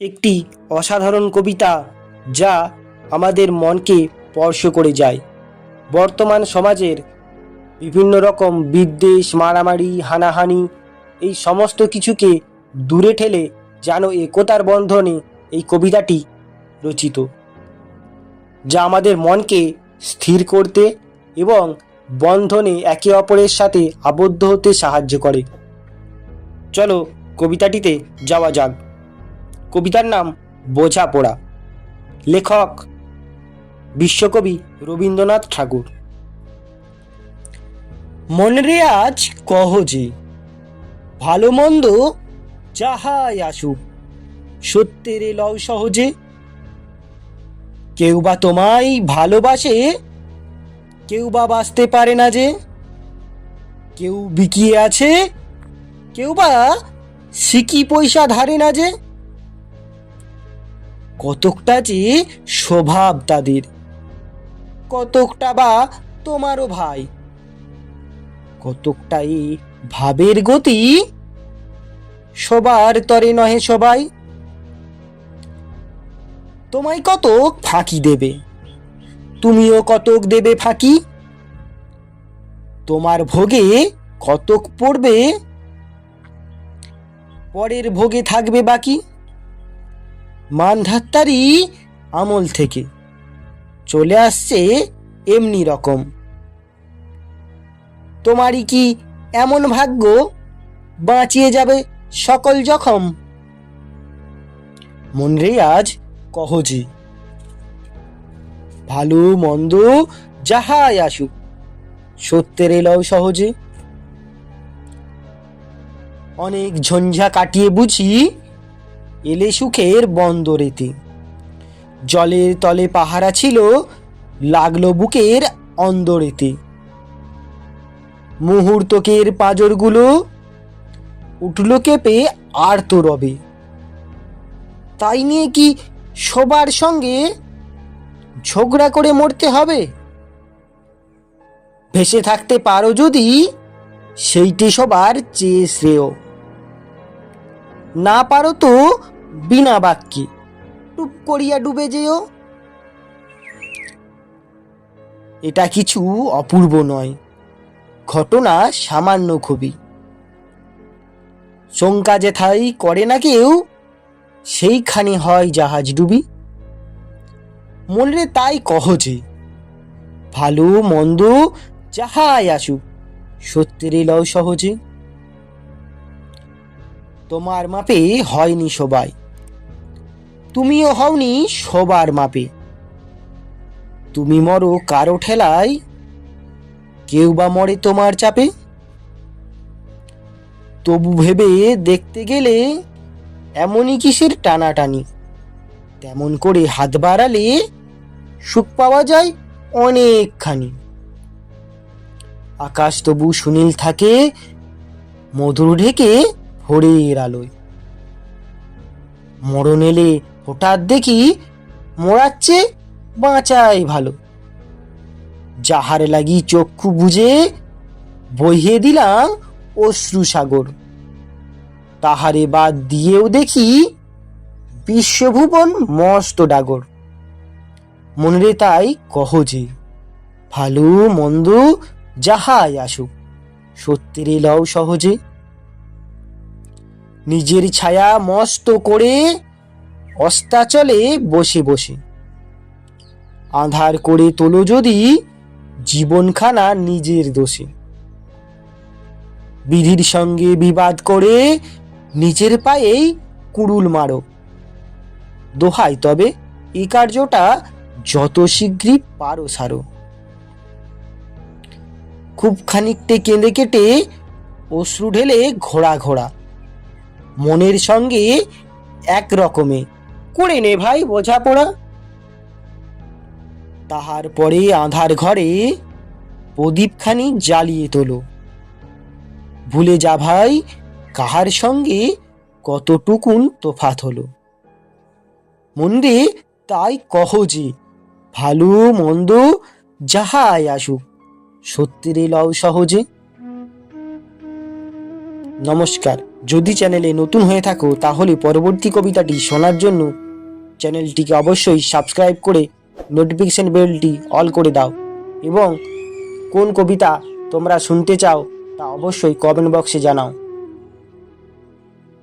একটি অসাধারণ কবিতা যা আমাদের মনকে স্পর্শ করে যায়। বর্তমান সমাজের বিভিন্ন রকম বিদ্বেষ, মারামারি, হানাহানি এই সমস্ত কিছুকে দূরে ঠেলে যেন একতার বন্ধনে এই কবিতাটি রচিত, যা আমাদের মনকে স্থির করতে এবং বন্ধনে একে অপরের সাথে আবদ্ধ হতে সাহায্য করে। চলো কবিতাটিতে যাওয়া যাক। কবিতার নাম বোঝাপড়া লেখক বিশ্বকবি রবীন্দ্রনাথ ঠাকুর। মনরে আজ কহ যে, ভালো মন্দ যাহাই আসুক, সত্যের লও সহজে। কেউ বা তোমায় ভালোবাসে কেউ বা বাঁচতে পারে না যে। কেউ বিকিয়ে আছে কেউ বা সিকি পয়সা ধারে না যে। কতকটা যে স্বভাব তাদের। কতকটা বা তোমারও ভাই। কতকটা এই ভাবের গতি সবার তরে নহে সবাই। তোমায় কতক ফাঁকি দেবে, তুমিও কতক দেবে ফাঁকি। তোমার ভোগে কতক পড়বে, পরের ভোগে থাকবে বাকি। মানধাত্তারি আমল থেকে। চলে আসছে এমনি রকম। তোমারই কি এমন ভাগ্য? বাঁচিয়ে যাবে সকল জখম। মনরে আজ কহজি। ভালো মন্দ যাহাই আসুক, সত্যের এলাও সহজে। অনেক ঝঞ্ঝা কাটিয়ে বুঝি এলে সুখের বন্দরেতে। জলের তলে পাহারা ছিল, লাগল বুকের অন্দরেতে। মুহূর্তকের পাঁজরগুলো উঠল কেঁপে আর তো রবে। তাই নিয়ে কি সবার সঙ্গে ঝগড়া করে মরতে হবে? ভেসে থাকতে পারো যদি, সেইটি সবার চেয়ে শ্রেয়। না পারো তো বিনা বাক্যে। টুপ করিয়া ডুবে যেও। এটা কিছু অপূর্ব নয়। ঘটনা সামান্য খুবই। শঙ্কা যেথাই করে না কেউ, সেইখানে হয় জাহাজ ডুবি। মনরে তাই কহ যে, ভালো মন্দ যাহাই আসুক, সত্যের লও সহজে। তোমার মাপে হয়নি সবাই। তুমিও হওনি সবার মাপে। তুমি মরো কারও ঠেলায়, কেউ বা মরে তোমার চাপে। তবু ভেবে দেখতে গেলে এমনই কিসের টানাটানি। তেমন করে হাত বাড়ালে সুখ পাওয়া যায় অনেকখানি। আকাশ তবু সুনীল থাকে, মধুর ঢেকে ভোরের আলোয়। মরণ এলে হঠাৎ দেখি মরাচ্ছে বাঁচাই ভালো। যাহার লাগি চক্ষু বুঝে বইয়ে দিলাম অশ্রু সাগর। তাহারে বাদ দিয়েও দেখি বিশ্বভুবন মস্ত ডাগর। মনরে তাই কহ যে, ভালো মন্দ যাহাই আসুক, সত্যের লও সহজে। নিজের ছায়া মস্ত করে অস্তাচলে বসে বসে। আধার করে তোলো যদি, জীবনখানা নিজের দোষে। বিধির সঙ্গে বিবাদ করে, নিজের পায়েই কুড়ুল মারো। দোহাই, তবে এই কার্যটা যত শীঘ্রই পারো সারো। খুব খানিকটে কেঁদে কেটে অশ্রু ঢেলে ঘোড়া ঘোড়া। মনের সঙ্গে এক রকমে করে নে ভাই বোঝাপড়া তাহার পরে আধার ঘরে প্রদীপখানি জ্বালিয়ে তোলো। ভুলে যা ভাই, কাহার সঙ্গে কতটুকুন তোফাত হলো। মন্দে তাই কহ যে, ভালো মন্দ যাহাই আসুক, সত্যের লও সহজে। নমস্কার, যদি চ্যানেলে নতুন হয়ে থাকো, তাহলে পরবর্তী কবিতাটি শোনার জন্য চ্যানেলটিকে অবশ্যই সাবস্ক্রাইব করে নোটিফিকেশন বেলটি অল করে দাও। এবং কোন কবিতা তোমরা শুনতে চাও তা অবশ্যই কমেন্ট বক্সে জানাও।